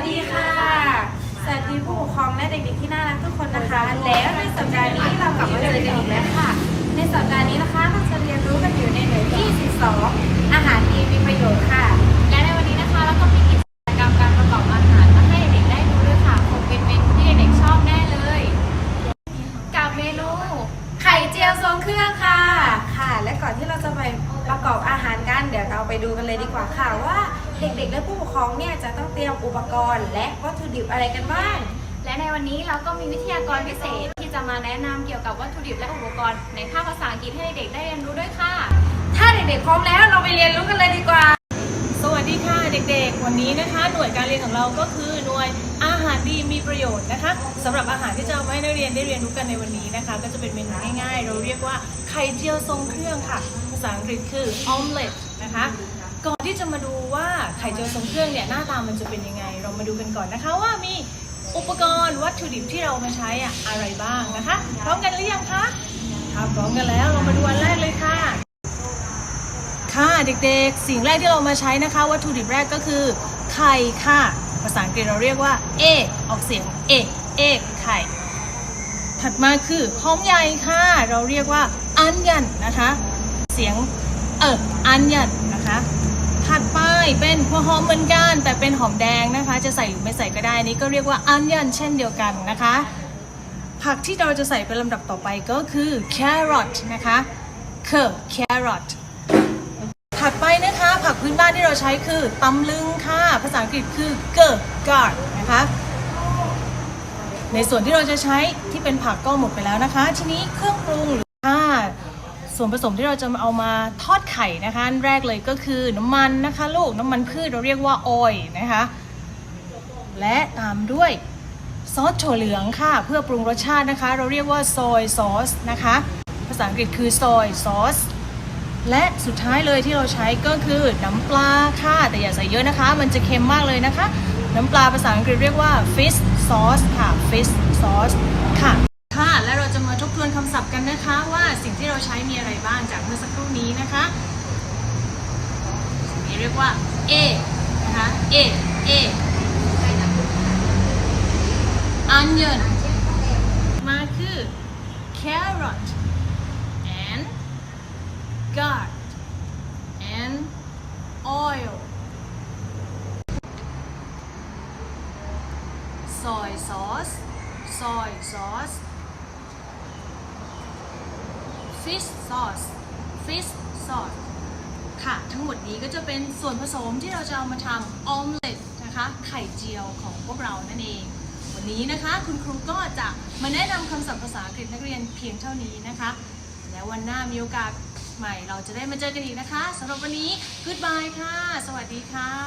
วัสดีค่ะ สวัสดีผู้ปกครองและเด็กๆที่น่ารักทุกคนนะคะ แล้วในสัปดาห์นี้เรากลับมาเจอกันอีกแล้วค่ะ ในสัปดาห์นี้นะคะเราจะเรียนรู้กันอยู่ในหน่วยที่ 12 อาหารดีมีประโยชน์ค่ะ และในวันนี้นะคะเราก็มีกิจกรรมการประกอบอาหารมาให้เด็กได้ดูด้วยค่ะคงเป็นเมนูที่เด็กๆชอบแน่เลย กับเมนูไข่เจียวทรงเครื่องค่ะ ค่ะ และก่อนที่เราจะไปประกอบอาหารกันเดี๋ยวเราไปดูกันเลยดีกว่าค่ะว่า เด็กๆ และผู้ปกครองเนี่ยจะต้องเตรียมอุปกรณ์ และวัตถุดิบอะไรกันบ้าง และในวันนี้เราก็มีวิทยากรพิเศษที่จะมาแนะนำเกี่ยวกับวัตถุดิบและอุปกรณ์ในภาคภาษาอังกฤษให้เด็กๆได้เรียนรู้ด้วยค่ะ ถ้าเด็กๆพร้อมแล้วเราไปเรียนรู้กันเลยดีกว่า สวัสดีค่ะเด็กๆ วันนี้นะคะ หน่วยการเรียนของเราก็คือหน่วยอาหารดีมีประโยชน์นะคะสำหรับอาหารที่จะเอามาให้นักเรียนได้เรียนรู้กันในวันนี้นะคะ ก็จะเป็นเมนูง่ายๆ เราเรียกว่าไข่เจียวทรงเครื่องค่ะ ภาษาอังกฤษคือ omelette นะคะ ก่อนที่จะมาดูว่าไข่เจียวทรงเครื่องเนี่ยหน้าตามันจะเป็นยังไง เรามาดูกันก่อนนะคะว่ามีอุปกรณ์วัตถุดิบที่เรามาใช้อะอะไรบ้างนะคะ พร้อมกันหรือยังคะถ้าพร้อมกันแล้วเรามาดูอันแรกเลยค่ะ ค่ะเด็กๆ สิ่งแรกที่เรามาใช้นะคะ วัตถุดิบแรกก็คือไข่ค่ะ ภาษาอังกฤษเราเรียกว่า egg ออกเสียง egg egg ไข่ ถัดมาคือหอมใหญ่ค่ะ เราเรียกว่า onion นะคะ เสียง เออ onion นะคะ ถัดไปเป็นหัวหอมเหมือนกัน แต่เป็นหอมแดงนะคะ จะใส่หรือไม่ใส่ก็ได้นี่ก็เรียกว่า onion เช่นเดียวกันนะคะ ผักที่เราจะใส่เป็นลำดับต่อไปก็คือ carrot นะคะคือ carrot ถัดไปนะคะผักพื้นบ้านที่เราใช้คือตำลึงค่ะ ภาษาอังกฤษคือ g e r g a r นะคะในส่วนที่เราจะใช้ที่เป็นผักก็หมดไปแล้วนะคะ ทีนี้เครื่องปรุงหรือค่ะ ส่วนผสมที่เราจะมาเอามาทอดไข่นะคะอันแรกเลยก็คือน้ำมันนะคะลูกน้ำมันพืชเราเรียกว่าออยนะคะ และตามด้วยซอสถั่วเหลืองค่ะ เพื่อปรุงรสชาตินะคะ เราเรียกว่าซอยซอสนะคะ ภาษาอังกฤษคือซอยซอสและสุดท้ายเลยที่เราใช้ก็คือน้ำปลาค่ะ แต่อย่าใส่เยอะนะคะ มันจะเค็มมากเลยนะคะ น้ำปลาภาษาอังกฤษเรียกว่า fish sauce ค่ะ fish sauce เรียกว่า a นะคะ a a onion มาคือ carrot and guard and oil soy sauce soy sauce fish sauce fish sauce ทั้งหมดนี้ก็จะเป็นส่วนผสมที่เราจะเอามาทำออมเล็ตนะคะ ไข่เจียวของพวกเรานั่นเอง วันนี้นะคะคุณครูก็จะมาแนะนำคำศัพท์ภาษาอังกฤษนักเรียนเพียงเท่านี้นะคะ แล้ววันหน้ามีโอกาสใหม่เราจะได้มาเจอกันอีกนะคะสำหรับวันนี้ goodbye ค่ะ สวัสดีค่ะ